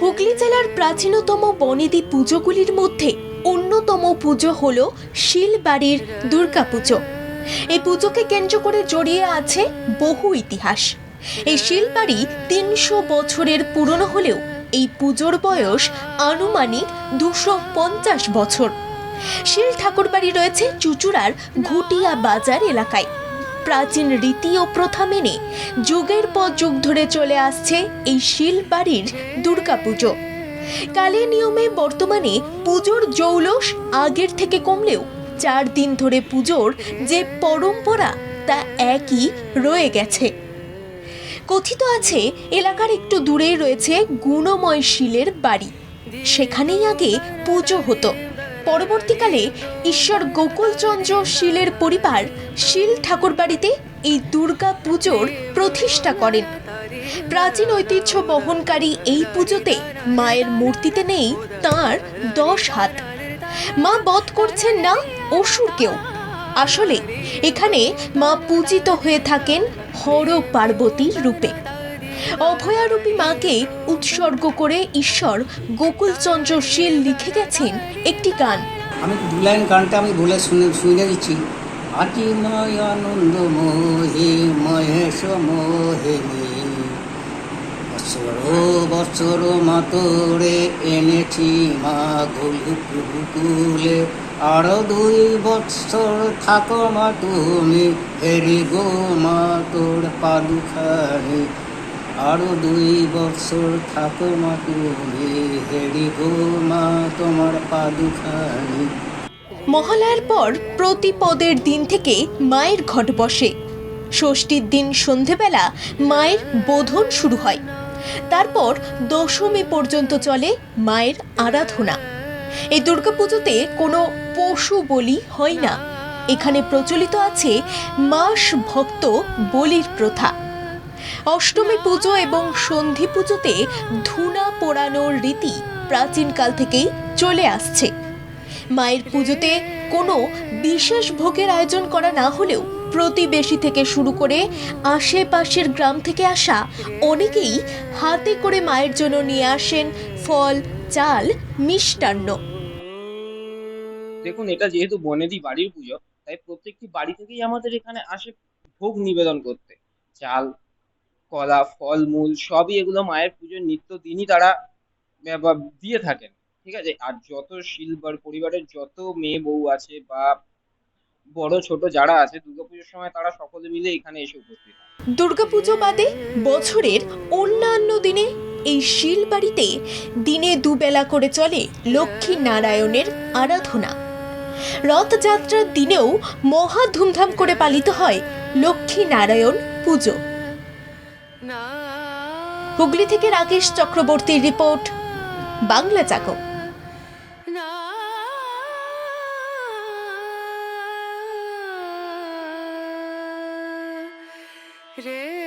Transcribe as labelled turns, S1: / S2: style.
S1: হুগলি জেলার প্রাচীনতম বনেদি পুজোগুলির মধ্যে অন্যতম পুজো হল শিলবাড়ির দুর্গাপুজো এই পুজোকে কেন্দ্র করে জড়িয়ে আছে বহু ইতিহাস। এই শিলবাড়ি তিনশো বছরের পুরনো হলেও এই পুজোর বয়স আনুমানিক দুশো পঞ্চাশ বছর। শিল ঠাকুরবাড়ি রয়েছে চুচুড়ার ঘুটিয়া বাজার এলাকায়। প্রাচীন রীতি ও প্রথা মেনে যুগের পর যুগ ধরে চলে আসছে এই শিল বাড়ির দুর্গাপুজো। কালের নিয়মে বর্তমানে পুজোর জৌলস আগের থেকে কমলেও চার দিন ধরে পুজোর যে পরম্পরা তা একই রয়ে গেছে। কথিত আছে, এলাকার একটু দূরে রয়েছে গুণময় শিলের বাড়ি। সেখানেই আগে পুজো হতো। পরবর্তীকালে ঈশ্বর গোকুলচন্দ্র শীলের পরিবার শীল ঠাকুর বাড়িতে এই দুর্গা পুজোর প্রতিষ্ঠা করেন। প্রাচীন ঐতিহ্য বহনকারী এই পুজোতে মায়ের মূর্তিতে নেই তার দশ হাত। মা বধ করছেন না অসুরকেও। আসলে এখানে মা পূজিত হয়ে থাকেন হর পার্বতীর রূপে। অভয়ারূপী মাকে উৎসর্গ করে ঈশ্বর গোকুলচন্দ্র শীল লিখে গেছেন একটি গান।
S2: আমি দু লাইন গানটা আমি বলে শুনে শুনে দিচ্ছি। আতি ময় আনন্দ মোহে, মহেশ মোহিনী বৎসর বৎসর মাতরে এনেছি মা গুলুকুলে আরও দুই বৎসর থাকো মা তুমি, হেরি গো মা তোর পাদুখানি। আরও দুই বছর থাকো মা তুমি, হেরি গো মা তোমার পাদুখানি
S1: মহালয়ার পর প্রতিপদের দিন থেকে মায়ের ঘট বসে। ষষ্ঠীর দিন সন্ধেবেলা মায়ের বোধন শুরু হয়। তারপর দশমী পর্যন্ত চলে মায়ের আরাধনা। এই দুর্গাপুজোতে কোনো পশু বলি হয় না। এখানে প্রচলিত আছে মাস ভক্ত বলির প্রথা। অষ্টমী পুজো এবং সন্ধি পুজোতে ধুনা পোড়ানোর রীতি প্রাচীনকাল থেকেই চলে আসছে। মায়ের পুজোতে কোনো বিশেষ ভোগের আয়োজন করা না হলেও প্রতিবেশী থেকে শুরু করে আশেপাশের গ্রাম থেকে আসা অনেকেই হাতে করে মায়ের জন্য নিয়ে আসেন ফল, চাল, মিষ্টান্ন।
S3: দেখুন, এটা যেহেতু বনেদি বাড়ির পুজো, তাই প্রত্যেকটি বাড়ি থেকেই আমাদের এখানে আসে ভোগ নিবেদন করতে। চাল কলা, ফল, মূল সবই এগুলো মায়ের পুজোর নিত্য দিনই তারা দিয়ে থাকেন, ঠিক আছে? আর যত শিলবার পরিবারের যত মেয়ে বউ আছে বা বড়, ছোট যারা আছে দুর্গাপুজোর সময় তারা সকলে মিলে এখানে এসে উপস্থিত
S1: দুর্গাপুজো বাদে বছরের অন্যান্য দিনে এই শিল বাড়িতে দিনে দুবেলা করে চলে লক্ষ্মী নারায়ণের আরাধনা। রথযাত্রার দিনেও মহা ধুমধাম করে পালিত হয় লক্ষ্মী নারায়ণ পুজো। হুগলি থেকে রাকেশ চক্রবর্তীর রিপোর্ট বাংলা চাকর
S4: রে